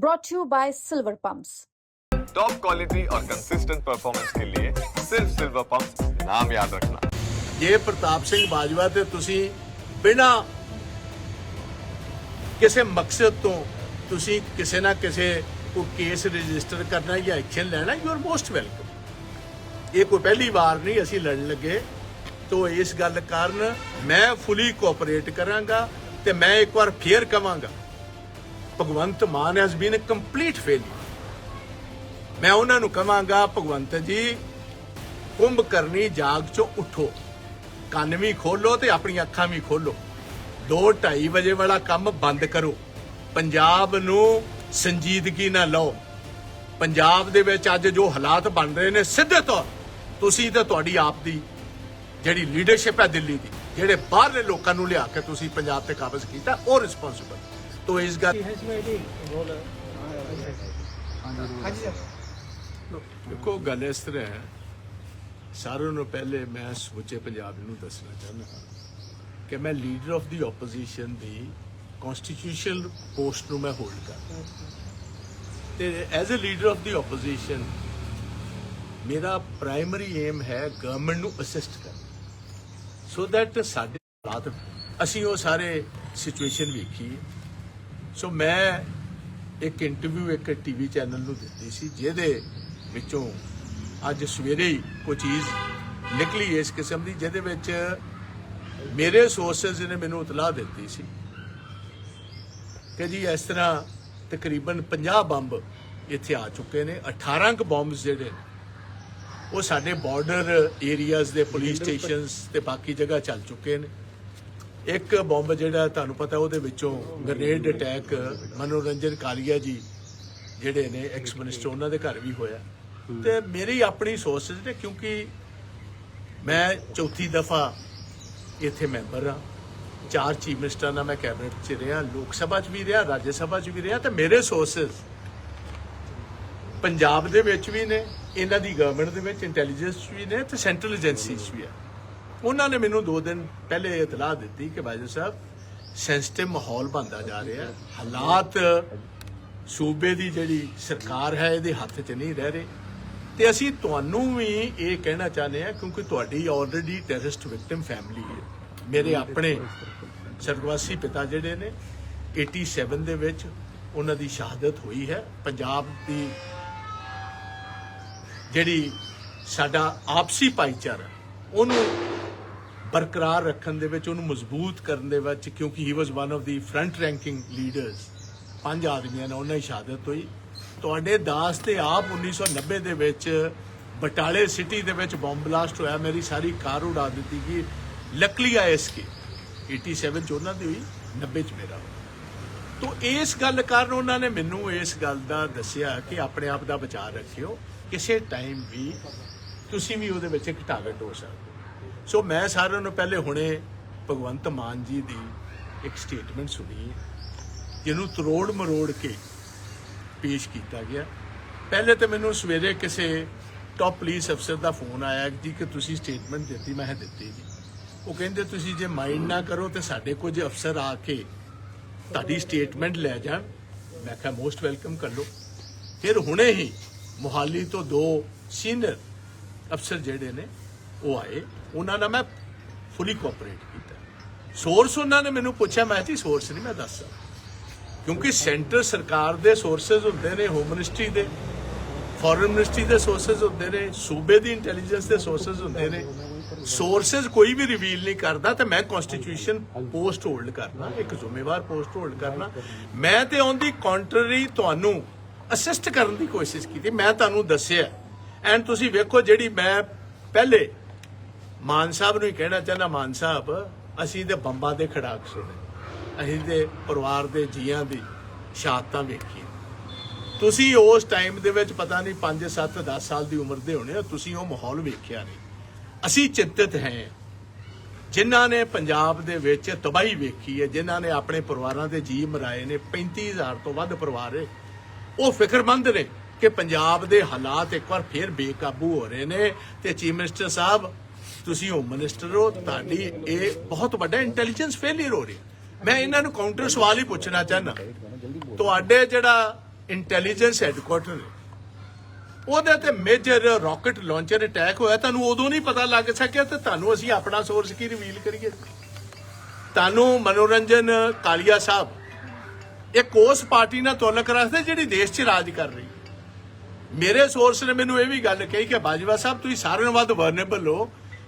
brought to you by Silver Pumps. Top quality और consistent performance के लिए सिर्फ सिल्वर पंप नाम याद रखना ਜੇ ਪ੍ਰਤਾਪ ਸਿੰਘ ਬਾਜਵਾ ਤੇ ਤੁਸੀਂ ਬਿਨਾ ਕਿਸੇ ਮਕਸਦ ਤੋਂ ਤੁਸੀਂ ਕਿਸੇ ਨਾ ਕਿਸੇ ਕੋ ਕੇਸ ਰਜਿਸਟਰ ਕਰਨਾ ਜਾਂ ਐਕਸ਼ਨ ਲੈਣਾ ਯੂ ਆਰ ਮੋਸਟ ਵੈਲਕਮ ਇਹ ਕੋਈ ਪਹਿਲੀ ਵਾਰ ਨਹੀਂ ਅਸੀਂ ਲੜਨ ਲੱਗੇ ਤੋਂ ਇਸ ਗੱਲ ਕਾਰਨ ਮੈਂ ਫੁਲੀ ਕੋਆਪਰੇਟ ਕਰਾਂਗਾ ਤੇ ਮੈਂ ਇੱਕ ਵਾਰ ਫੇਰ ਕਵਾਂਗਾ Bhagwant Mann has been a complete failure ਮੈਂ ਉਹਨਾਂ ਨੂੰ ਕਹਾਂਗਾ, ਭਗਵੰਤ ਜੀ, ਕੁੰਭ ਕਰਨੀ ਜਾਗ ਚੋਂ ਉਠੋ। ਕੰਨ ਵੀ ਖੋਲੋ ਤੇ ਆਪਣੀਆਂ ਅੱਖਾਂ ਵੀ ਖੋਲੋ। 2:30 ਵਜੇ ਵਾਲਾ ਕੰਮ ਬੰਦ ਕਰੋ। ਪੰਜਾਬ ਨੂੰ ਸੰਜੀਦਗੀ ਨਾਲ ਲਓ। ਪੰਜਾਬ ਦੇ ਵਿੱਚ ਅੱਜ ਜੋ ਹਾਲਾਤ ਬਣ ਰਹੇ ਨੇ, ਸਿੱਧੇ ਤੌਰ ਤੁਸੀਂ ਤੇ ਤੁਹਾਡੀ ਆਪ ਦੀ ਜਿਹੜੀ ਲੀਡਰਸ਼ਿਪ ਹੈ ਦਿੱਲੀ ਦੀ, ਜਿਹੜੇ ਬਾਹਰਲੇ ਲੋਕਾਂ ਨੂੰ ਲਿਆ ਕੇ ਤੁਸੀਂ ਪੰਜਾਬ ਤੇ ਕਾਬਜ਼ ਕੀਤਾ, ਉਹ ਰਿਸਪੌਂਸਿਬਲ ਤੋਂ ਇਸ ਗੱਲ ਦੇਖੋ ਗੱਲ ਇਸ ਤਰ੍ਹਾਂ ਹੈ। ਸਾਰਿਆਂ ਨੂੰ ਪਹਿਲੇ ਮੈਂ ਸੋਚੇ ਪੰਜਾਬ ਨੂੰ ਦੱਸਣਾ ਚਾਹੁੰਦਾ ਹਾਂ ਕਿ ਮੈਂ ਲੀਡਰ ਆਫ ਦੀ ਆਪੋਜੀਸ਼ਨ ਦੀ ਕਨਸਟੀਟਿਊਸ਼ਨਲ ਪੋਸਟ ਨੂੰ ਮੈਂ ਹੋਲਡ ਕਰਦਾ ਤੇ as a leader of the opposition ਮੇਰਾ ਪ੍ਰਾਇਮਰੀ ਏਮ ਹੈ ਗਵਰਨਮੈਂਟ ਨੂੰ ਅਸਿਸਟ ਕਰਨਾ। ਸੋ ਦੈਟ ਸਾਡੇ ਹਾਲਾਤ ਅਸੀਂ ਉਹ ਸਾਰੇ ਸਿਚੁਏਸ਼ਨ ਵੇਖੀ ਸੋ ਮੈਂ ਇੱਕ ਇੰਟਰਵਿਊ ਇੱਕ ਟੀਵੀ ਚੈਨਲ ਨੂੰ ਦਿੱਤੀ ਸੀ ਜਿਹਦੇ ਵਿੱਚੋਂ ਅੱਜ ਸਵੇਰੇ ਹੀ ਕੋਈ ਚੀਜ਼ ਨਿਕਲੀ ਇਸ ਕਿਸਮ ਦੀ ਜਿਹਦੇ ਵਿੱਚ ਮੇਰੇ ਸੋਰਸਸ ਨੇ ਮੈਨੂੰ ਇਤਲਾਹ ਦਿੱਤੀ ਸੀ ਕਿ ਜੀ ਇਸ ਤਰ੍ਹਾਂ ਤਕਰੀਬਨ 50 ਬੰਬ ਇੱਥੇ ਆ ਚੁੱਕੇ ਨੇ 18 ਕ ਬੰਬਸ ਜਿਹੜੇ ਉਹ ਸਾਡੇ ਬਾਰਡਰ ਏਰੀਆਜ਼ ਦੇ ਪੁਲਿਸ ਸਟੇਸ਼ਨਸ ਤੇ ਬਾਕੀ ਜਗ੍ਹਾ ਚੱਲ ਚੁੱਕੇ ਨੇ। ਇੱਕ ਬੰਬ ਜਿਹੜਾ ਤੁਹਾਨੂੰ ਪਤਾ ਉਹਦੇ ਵਿੱਚੋਂ ਗ੍ਰੇਨੇਡ ਅਟੈਕ ਮਨੋਰੰਜਨ ਕਾਲੀਆ ਜੀ ਜਿਹੜੇ ਨੇ ਐਕਸ ਮਿਨਿਸਟਰ ਉਹਨਾਂ ਦੇ ਘਰ ਵੀ ਹੋਇਆ। ਤੇ ਮੇਰੀ ਆਪਣੀ ਸੋਰਸਸ ਨੇ ਕਿਉਂਕਿ ਮੈਂ ਚੌਥੀ ਦਫਾ ਇੱਥੇ ਮੈਂਬਰ ਹਾਂ। ਚਾਰ ਚੀਫ ਮਿਨਿਸਟਰਾਂ ਨਾਲ ਮੈਂ ਕੈਬਨਿਟ 'ਚ ਰਿਹਾ ਲੋਕ ਸਭਾ 'ਚ ਵੀ ਰਿਹਾ ਰਾਜ ਸਭਾ 'ਚ ਵੀ ਰਿਹਾ ਤੇ ਮੇਰੇ ਸੋਰਸਸ ਪੰਜਾਬ ਦੇ ਵਿੱਚ ਵੀ ਨੇ ਇਹਨਾਂ ਦੀ ਗਵਰਨਮੈਂਟ ਦੇ ਵਿੱਚ ਇੰਟੈਲੀਜੈਂਸ ਵੀ ਨੇ ਤੇ ਸੈਂਟਰਲ ਏਜੰਸੀਜ਼ ਵੀ ਆ ਉਹਨਾਂ ਨੇ ਮੈਨੂੰ 2 ਦਿਨ ਪਹਿਲੇ ਇਤਲਾਹ ਦਿੱਤੀ ਕਿ ਬਾਜੂ ਸਾਹਿਬ ਸੈਂਸਿਟਿਵ ਮਾਹੌਲ ਬਣਦਾ ਜਾ ਰਿਹਾ ਹਾਲਾਤ ਸੂਬੇ ਦੀ ਜਿਹੜੀ ਸਰਕਾਰ ਹੈ, ਇਹਦੇ ਹੱਥ 'ਚ ਨਹੀਂ ਰਹਿ ਰਹੇ। ਤੇ ਅਸੀਂ ਤੁਹਾਨੂੰ ਵੀ ਇਹ ਕਹਿਣਾ ਚਾਹੁੰਦੇ ਹਾਂ, ਕਿਉਂਕਿ ਤੁਹਾਡੀ ਆਲਰੇਡੀ ਟੈਰਰਿਸਟ ਵਿਕਟਮ ਫੈਮਿਲੀ ਹੈ। ਮੇਰੇ ਆਪਣੇ ਸਰਗਵਾਸੀ ਪਿਤਾ ਜਿਹੜੇ ਨੇ 87 ਦੇ ਵਿੱਚ ਉਹਨਾਂ ਦੀ ਸ਼ਹਾਦਤ ਹੋਈ ਹੈ। ਪੰਜਾਬ ਦੀ ਜਿਹੜੀ ਸਾਡਾ ਆਪਸੀ ਭਾਈਚਾਰਾ, ਉਹਨੂੰ ਬਰਕਰਾਰ ਰੱਖਣ ਦੇ ਵਿੱਚ, ਉਹਨੂੰ ਮਜ਼ਬੂਤ ਕਰਨ ਦੇ ਵਿੱਚ, ਕਿਉਂਕਿ he was one of the front ranking leaders ਪੰਜ ਆਦਮੀਆਂ ਨਾਲ ਉਹਨਾਂ ਦੀ ਸ਼ਹਾਦਤ ਹੋਈ। ਤੁਹਾਡੇ ਦਾਸ ਤੇ ਆਪ 1990 ਦੇ ਵਿੱਚ ਬਟਾਲੇ ਸਿਟੀ ਦੇ ਵਿੱਚ ਬੰਬ ਬਲਾਸਟ ਹੋਇਆ। ਮੇਰੀ ਸਾਰੀ ਕਾਰ ਉਡਾ ਦਿੱਤੀ ਗਈ। ਲੱਕਲੀ ਆਈਐਸਕੇ 87 ਚ ਉਹਨਾਂ ਦੀ ਹੋਈ 90 ਚ ਮੇਰਾ ਹੋਇਆ। ਤੋ ਇਸ ਗੱਲ ਕਾਰਨ ਉਹਨਾਂ ਨੇ ਮੈਨੂੰ ਇਸ ਗੱਲ ਦਾ ਦੱਸਿਆ ਕਿ ਆਪਣੇ ਆਪ ਦਾ ਬਚਾਅ ਰੱਖਿਓ। ਕਿਸੇ ਟਾਈਮ ਵੀ ਤੁਸੀਂ ਵੀ ਉਹਦੇ ਵਿੱਚ ਇੱਕ ਹੋ ਸਕਦੇ ਹੋ। ਸੋ ਮੈਂ ਸਾਰਿਆਂ ਨੂੰ ਪਹਿਲੇ ਹੁਣੇ ਭਗਵੰਤ ਮਾਨ ਜੀ ਦੀ ਇੱਕ ਸਟੇਟਮੈਂਟ ਸੁਣੀ ਜਿਹਨੂੰ ਤਰੋੜ ਮਰੋੜ ਕੇ ਪੇਸ਼ ਕੀਤਾ ਗਿਆ। ਪਹਿਲੇ ਤੇ ਮੈਨੂੰ ਸਵੇਰੇ ਕਿਸੇ ਟਾਪ ਪੁਲਿਸ ਅਫਸਰ ਦਾ ਫੋਨ ਆਇਆ ਜੀ ਕਿ ਤੁਸੀਂ ਸਟੇਟਮੈਂਟ ਦਿੱਤੀ, ਮੈਂ ਦਿੱਤੀ ਜੀ ਉਹ ਕਹਿੰਦੇ, ਤੁਸੀਂ ਜੇ ਮਾਈਂਡ ਨਾ ਕਰੋ ਤੇ ਸਾਡੇ ਕੁਝ ਅਫਸਰ ਆ ਕੇ ਤੁਹਾਡੀ ਸਟੇਟਮੈਂਟ ਲੈ ਜਾਣ। ਮੈਂ ਕਿਹਾ ਮੋਸਟ ਵੈਲਕਮ ਕਰ ਲਓ। ਫਿਰ ਹੁਣੇ ਹੀ ਮੁਹਾਲੀ ਤੋਂ ਦੋ ਸੀਨੀਅਰ ਅਫਸਰ ਜਿਹੜੇ ਨੇ ਉਹ ਆਏ, ਉਹਨਾਂ ਨਾਲ ਮੈਂ ਫੁੱਲੀ ਕੋਆਪਰੇਟ ਕੀਤਾ। ਸੋਰਸ ਉਹਨਾਂ ਨੇ ਮੈਨੂੰ ਪੁੱਛਿਆ, ਮੈਂ ਜੀ ਸੋਰਸ ਨਹੀਂ, ਮੈਂ ਦੱਸ ਸਕਦਾ। ਕਿਉਂਕਿ ਸੈਂਟਰ ਸਰਕਾਰ ਦੇ ਸੋਰਸਸ ਹੁੰਦੇ ਨੇ ਹੋਮ ਮਿਨਿਸਟਰੀ ਦੇ ਫੋਰਨ ਮਿਨਿਸਟਰੀ ਦੇ ਸੋਰਸਸ ਹੁੰਦੇ ਨੇ, ਸੂਬੇ ਦੀ ਇੰਟੈਲੀਜੈਂਸ ਦੇ ਸੋਰਸਸ ਹੁੰਦੇ ਨੇ। ਸੋਰਸਸ ਕੋਈ ਵੀ ਰਿਵੀਲ ਨਹੀਂ ਕਰਦਾ ਤੇ ਮੈਂ ਕਨਸਟੀਟਿਊਸ਼ਨ ਪੋਸਟ ਹੋਲਡ ਕਰਨਾ, ਇੱਕ ਜ਼ਿੰਮੇਵਾਰ ਪੋਸਟ ਹੋਲਡ ਕਰਨਾ। ਮੈਂ ਤੇ ਔਨ ਦੀ ਕੰਟਰਰੀ ਤੁਹਾਨੂੰ ਅਸਿਸਟ ਕਰਨ ਦੀ ਕੋਸ਼ਿਸ਼ ਕੀਤੀ, ਮੈਂ ਤੁਹਾਨੂੰ ਦੱਸਿਆ। ਐਂਡ ਤੁਸੀਂ ਵੇਖੋ ਜਿਹੜੀ ਮੈਂ ਪਹਿਲੇ ਮਾਨ ਸਾਹਿਬ ਨੂੰ ਹੀ ਕਹਿਣਾ ਚਾਹੁੰਦਾ, ਮਾਨ ਸਾਹਿਬ, ਅਸੀਂ ਤੇ ਬੰਬਾਂ ਦੇ ਖੜਾਕ ਸੁਣੇ ਅਸੀਂ ਤੇ ਪਰਿਵਾਰ ਦੇ ਜੀਆਂ ਦੀ ਸ਼ਹਾਦਤਾਂ ਵੇਖੀ ਤੁਸੀਂ ਉਸ ਟਾਈਮ ਦੇ ਵਿੱਚ ਪਤਾ ਨਹੀਂ 5 7 10 ਸਾਲ ਦੀ ਉਮਰ ਦੇ ਹੋਣੇ ਤੁਸੀਂ ਉਹ ਮਾਹੌਲ ਵੇਖਿਆ ਨਹੀਂ। ਅਸੀਂ ਚਿੰਤਤ ਹਾਂ। ਜਿਨ੍ਹਾਂ ਨੇ ਪੰਜਾਬ ਦੇ ਵਿੱਚ ਤਬਾਹੀ ਵੇਖੀ ਹੈ, ਜਿਨ੍ਹਾਂ ਨੇ ਆਪਣੇ ਪਰਿਵਾਰਾਂ ਦੇ ਜੀ ਮਰਾਏ ਨੇ 35000 ਤੋਂ ਵੱਧ ਪਰਿਵਾਰ ਹੈ। ਉਹ ਫਿਕਰਮੰਦ ਨੇ ਕਿ ਪੰਜਾਬ ਦੇ ਹਾਲਾਤ ਇੱਕ ਵਾਰ ਫੇਰ ਬੇਕਾਬੂ ਹੋ ਰਹੇ ਨੇ ਤੇ ਚੀਫ ਮਿਨਿਸਟਰ ਸਾਹਿਬ ਤੁਸੀਂ ਹੋਮ ਮਿਨਿਸਟਰ ਹੋ, ਤੁਹਾਡੀ ਇਹ ਬਹੁਤ ਵੱਡਾ ਇੰਟੈਲੀਜੈਂਸ ਫੇਲਿਅਰ ਹੋ ਰਹੀ ਮੈਂ ਇਹਨਾਂ ਨੂੰ ਕਾਊਂਟਰ ਸਵਾਲ ਹੀ ਪੁੱਛਣਾ ਚਾਹਨਾ ਤੁਹਾਡੇ ਜਿਹੜਾ ਇੰਟੈਲੀਜੈਂਸ ਹੈਡਕੁਆਟਰ ਉਹਦੇ ਤੇ ਮੇਜਰ ਰਾਕਟ ਲਾਂਚਰ ਅਟੈਕ ਹੋਇਆ, ਤੁਹਾਨੂੰ ਉਦੋਂ ਨਹੀਂ ਪਤਾ ਲੱਗ ਸਕਿਆ ਤੇ ਤੁਹਾਨੂੰ ਅਸੀਂ ਆਪਣਾ ਸੋਰਸ ਕੀ ਰਿਵੀਲ ਕਰੀਏ? ਤੁਹਾਨੂੰ ਮਨੋਰੰਜਨ ਕਾਲੀਆ ਸਾਹਿਬ, ਇੱਕ ਉਸ ਪਾਰਟੀ ਨਾਲ ਤੁਲਕ ਰੱਖਦੇ ਜਿਹੜੀ ਦੇਸ਼ 'ਚ ਰਾਜ ਕਰ ਰਹੀ ਮੇਰੇ ਸੋਰਸ ਨੇ ਮੈਨੂੰ ਇਹ ਵੀ ਗੱਲ ਕਹੀ ਕਿ ਬਾਜਵਾ ਸਾਹਿਬ, ਤੁਸੀਂ ਸਾਰਿਆਂ ਨਾਲੋਂ ਵੱਧ ਵਰਨੇਬਲ ਹੋ।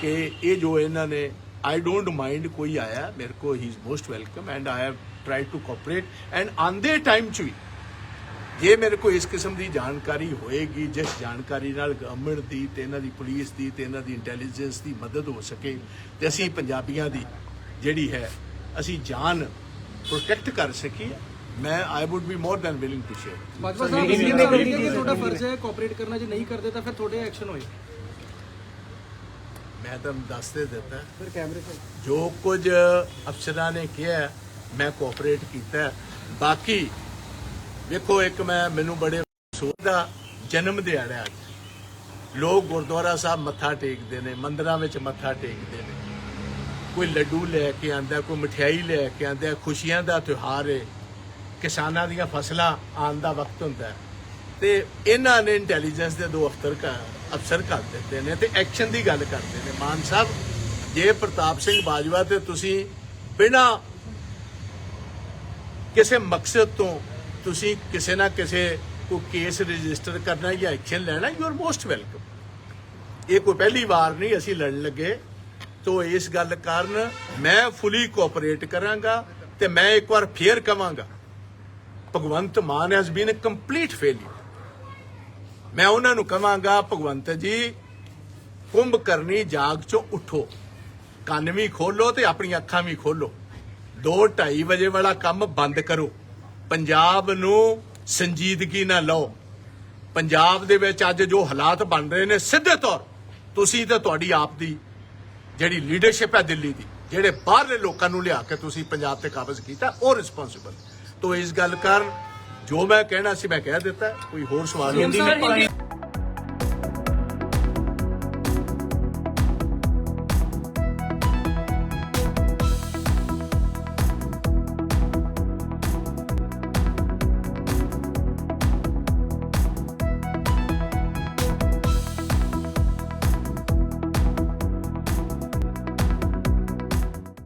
ਕਿ ਇਹ ਜੋ ਇਹਨਾਂ ਨੇ ਆਈ ਡੋਂਟ ਮਾਈਂਡ ਕੋਈ ਆਇਆ ਮੇਰੇ ਕੋ he is most welcome and I have tried to cooperate and ਆਂਦੇ ਟਾਈਮ ਚ ਵੀ ਜੇ ਮੇਰੇ ਕੋਲ ਇਸ ਕਿਸਮ ਦੀ ਜਾਣਕਾਰੀ ਹੋਏਗੀ ਜਿਸ ਜਾਣਕਾਰੀ ਨਾਲ ਗਵਰਨਮੈਂਟ ਦੀ ਤੇ ਇਹਨਾਂ ਦੀ ਪੁਲਿਸ ਦੀ ਤੇ ਇਹਨਾਂ ਦੀ ਇੰਟੈਲੀਜੈਂਸ ਦੀ ਮਦਦ ਹੋ ਸਕੇ ਤੇ ਅਸੀਂ ਪੰਜਾਬੀਆਂ ਦੀ ਜਿਹੜੀ ਹੈ ਅਸੀਂ ਜਾਨ ਪ੍ਰੋਟੈਕਟ ਕਰ ਸਕੀਏ ਮੈਂ I would be more than willing to share Bajwa Sahib ਕਿ ਤੁਹਾਡਾ ਫਰਜ਼ ਹੈ ਕੋਆਪਰੇਟ ਕਰਨਾ ਜੇ ਨਹੀਂ ਕਰਦੇ ਤਾਂ ਫਿਰ ਤੁਹਾਡੇ ਐਕਸ਼ਨ ਹੋਏ। ਮੈਂ ਤੁਹਾਨੂੰ ਦੱਸ ਦੇ ਦਿੱਤਾ। ਫਿਰ ਕੈਮਰੇ ਤੇ ਜੋ ਕੁਝ ਅਫਸਰਾਂ ਨੇ ਕਿਹਾ ਮੈਂ ਕੋਆਪਰੇਟ ਕੀਤਾ ਬਾਕੀ ਵੇਖੋ ਇੱਕ ਮੈਂ ਮੈਨੂੰ ਬੜੇ ਅਫਸੋਸ ਦਾ ਜਨਮ ਦਿਹਾੜਾ ਅੱਜ। ਲੋਕ ਗੁਰਦੁਆਰਾ ਸਾਹਿਬ ਮੱਥਾ ਟੇਕਦੇ ਨੇ ਮੰਦਰਾਂ ਵਿੱਚ ਮੱਥਾ ਟੇਕਦੇ ਨੇ। ਕੋਈ ਲੱਡੂ ਲੈ ਕੇ ਆਂਦਾ ਕੋਈ ਮਠਿਆਈ ਲੈ ਕੇ ਆਂਦਾ ਖੁਸ਼ੀਆਂ ਦਾ ਤਿਉਹਾਰ ਹੈ ਕਿਸਾਨਾਂ ਦੀਆਂ ਫਸਲਾਂ ਆਉਣ ਦਾ ਵਕਤ ਹੁੰਦਾ ਤੇ ਇਹਨਾਂ ਨੇ ਇੰਟੈਲੀਜੈਂਸ ਦੇ ਦੋ ਅਫਸਰ ਕਾ ਅਫਸਰ ਕਰ ਦਿੱਤੇ ਨੇ ਤੇ ਐਕਸ਼ਨ ਦੀ ਗੱਲ ਕਰਦੇ ਨੇ। ਮਾਨ ਸਾਹਿਬ, ਜੇ ਪ੍ਰਤਾਪ ਸਿੰਘ ਬਾਜਵਾ ਤੇ ਤੁਸੀਂ ਬਿਨਾਂ ਕਿਸੇ ਮਕਸਦ ਤੋਂ ਤੁਸੀਂ ਕਿਸੇ ਨਾ ਕਿਸੇ ਕੋ ਕੇਸ ਰਜਿਸਟਰ ਕਰਨਾ ਜਾਂ ਐਕਸ਼ਨ ਲੈਣਾ ਯੂ ਆਰ ਮੋਸਟ ਵੈਲਕਮ ਇਹ ਕੋਈ ਪਹਿਲੀ ਵਾਰ ਨਹੀਂ, ਅਸੀਂ ਲੜਨ ਲੱਗੇ। ਤੋਂ ਇਸ ਗੱਲ ਕਾਰਨ ਮੈਂ ਫੁਲੀ ਕੋਆਪਰੇਟ ਕਰਾਂਗਾ ਤੇ ਮੈਂ ਇੱਕ ਵਾਰ ਫੇਰ ਕਵਾਂਗਾ, Bhagwant Mann has been a complete failure ਮੈਂ ਉਹਨਾਂ ਨੂੰ ਕਵਾਂਗਾ ਭਗਵੰਤ ਜੀ ਕੁੰਭ ਕਰਨੀ ਜਾਗ ਚੋਂ ਉਠੋ। ਕੰਨ ਵੀ ਖੋਲੋ ਤੇ ਆਪਣੀਆਂ ਅੱਖਾਂ ਵੀ ਖੋਲੋ। 2:30 ਵਜੇ ਵਾਲਾ ਕੰਮ ਬੰਦ ਕਰੋ। ਪੰਜਾਬ ਨੂੰ ਸੰਜੀਦਗੀ ਨਾਲ ਲਓ। ਪੰਜਾਬ ਦੇ ਵਿੱਚ ਅੱਜ ਜੋ ਹਾਲਾਤ ਬਣ ਰਹੇ ਨੇ ਸਿੱਧੇ ਤੌਰ ਤੁਸੀਂ ਤੇ ਤੁਹਾਡੀ ਆਪ ਦੀ ਜਿਹੜੀ ਲੀਡਰਸ਼ਿਪ ਹੈ ਦਿੱਲੀ ਦੀ ਜਿਹੜੇ ਬਾਹਰਲੇ ਲੋਕਾਂ ਨੂੰ ਲਿਆ ਕੇ ਤੁਸੀਂ ਪੰਜਾਬ ਤੇ ਕਾਬਜ਼ ਕੀਤਾ ਉਹ ਰਿਸਪੌਂਸਿਬਲ ਤੋਂ ਇਸ ਗੱਲ ਕਾਰਨ ਜੋ ਮੈਂ ਕਹਿਣਾ ਸੀ ਮੈਂ ਕਹਿ ਦਿੱਤਾ ਕੋਈ ਹੋਰ ਸਵਾਲ ਨਹੀਂ।